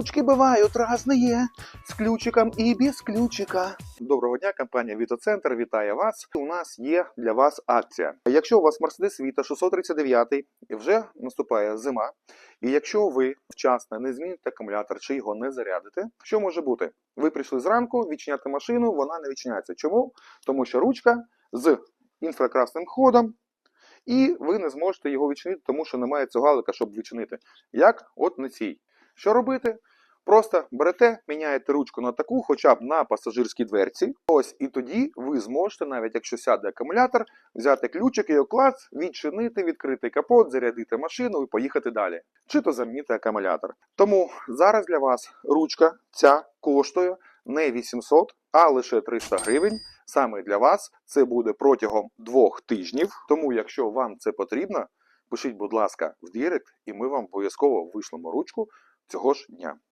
Ручки бывают разные, з ключиком і без ключика. Доброго дня, компанія Вітоцентр вітає вас. У нас є для вас акція. Якщо у вас Mercedes Vito 639 і вже наступає зима, і якщо ви вчасно не зміните акумулятор чи його не зарядите, що може бути? Ви прийшли зранку відчиняти машину, вона не відчиняється. Чому? Тому що ручка з інфракрасним ходом, і ви не зможете його відчинити, тому що немає цього галика, щоб відчинити. Як от на цій. Що робити? Просто берете, міняєте ручку на таку, хоча б на пасажирській дверці. Ось і тоді ви зможете, навіть якщо сяде акумулятор, взяти ключик і оклад, відчинити, відкрити капот, зарядити машину і поїхати далі. Чи то замінити акумулятор. Тому зараз для вас ручка ця коштує не 800, а лише 300 гривень. Саме для вас це буде протягом двох тижнів. Тому, якщо вам це потрібно, пишіть, будь ласка, в Дірект, і ми вам обов'язково вишлемо ручку цього ж дня.